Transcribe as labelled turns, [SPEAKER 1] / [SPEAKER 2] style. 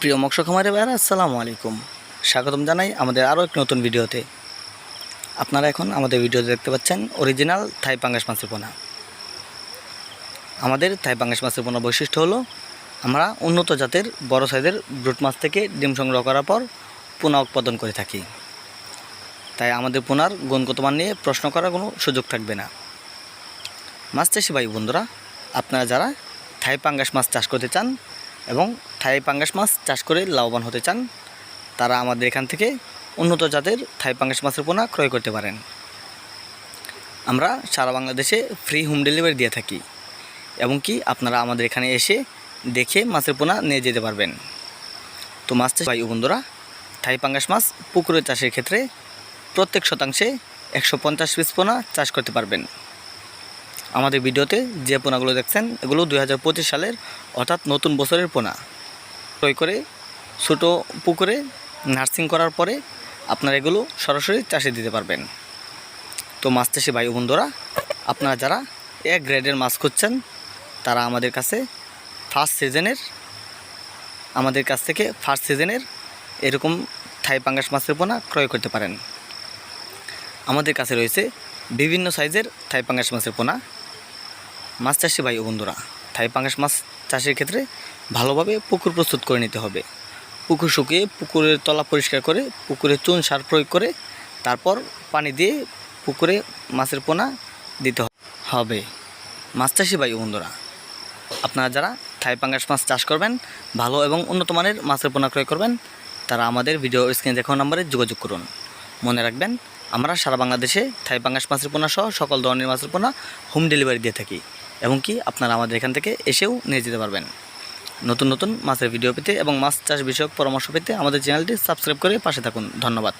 [SPEAKER 1] প্রিয় মৎস্য খামারে ভাইরা আসসালামু আলাইকুম। স্বাগতম জানাই আমাদের আরও একটি নতুন ভিডিওতে। আপনারা এখন আমাদের ভিডিওতে দেখতে পাচ্ছেন অরিজিনাল থাই পাঙ্গাস মাছের পোনা। আমাদের থাই পাঙ্গাস মাছের পোনা বৈশিষ্ট্য হলো, আমরা উন্নত জাতের, বড় সাইজের ব্রুট মাছ থেকে ডিম সংগ্রহ করার পর পোনা উৎপাদন করে থাকি। তাই আমাদের পোনার গুণগত মান নিয়ে প্রশ্ন করার কোনো সুযোগ থাকবে না। মাছ চাষি ভাই বন্ধুরা, আপনারা যারা থাই পাঙ্গাস মাছ চাষ করতে চান এবং থাই পাঙ্গাস মাছ চাষ করে লাভবান হতে চান, তারা আমাদের এখান থেকে উন্নত জাতের থাই পাঙ্গাস মাছের পোনা ক্রয় করতে পারেন। আমরা সারা বাংলাদেশে ফ্রি হোম ডেলিভারি দিয়ে থাকি, এবং কি আপনারা আমাদের এখানে এসে দেখে মাছের পোনা নিয়ে যেতে পারবেন। তো মাছ চাষ ভাই বন্ধুরা, থাই পাঙ্গাস মাছ পুকুরের চাষের ক্ষেত্রে প্রত্যেক শতাংশে একশো পঞ্চাশ পিস পোনা চাষ করতে পারবেন। আমাদের ভিডিওতে যে পোনাগুলো দেখছেন, এগুলো দু হাজার পঁচিশ সালের, অর্থাৎ নতুন বছরের পোনা। ক্রয় করে ছোটো পুকুরে নার্সিং করার পরে আপনারা এগুলো সরাসরি চাষে দিতে পারবেন। তো মাছ চাষি ভাই বন্ধুরা, আপনারা যারা এক গ্রেডের মাছ খুঁজছেন, তারা আমাদের কাছে ফার্স্ট সিজনের আমাদের কাছ থেকে ফার্স্ট সিজনের এরকম থাই পাঙ্গাস মাছের পোনা ক্রয় করতে পারেন। আমাদের কাছে রয়েছে বিভিন্ন সাইজের থাই পাঙ্গাস মাছের পোনা। মাছ চাষি ভাই ও বন্ধুরা, থাই পাঙ্গাস মাছ চাষের ক্ষেত্রে ভালোভাবে পুকুর প্রস্তুত করে নিতে হবে। পুকুর শুকিয়ে পুকুরের তলা পরিষ্কার করে পুকুরে চুন সার প্রয়োগ করে তারপর পানি দিয়ে পুকুরে মাছের পোনা দিতে হবে। মাছ চাষি ভাই ও বন্ধুরা, আপনারা যারা থাই পাঙ্গাস মাছ চাষ করবেন, ভালো এবং উন্নত মানের মাছের পোনা ক্রয় করবেন, তারা আমাদের ভিডিও স্ক্রিনে দেখানো নম্বরে যোগাযোগ করুন। মনে রাখবেন, আমরা সারা বাংলাদেশে থাই পাঙ্গাস মাছের পোনা সহ সকল ধরনের মাছের পোনা হোম ডেলিভারি দিয়ে থাকি। এবং কি আপনারা আমাদের এখান থেকে এসেও নিয়ে যেতে পারবেন। নতুন নতুন মাছের ভিডিও পেতে এবং মাছ চাষ বিষয়ক পরামর্শ পেতে আমাদের চ্যানেলটি সাবস্ক্রাইব করে পাশে থাকুন। ধন্যবাদ।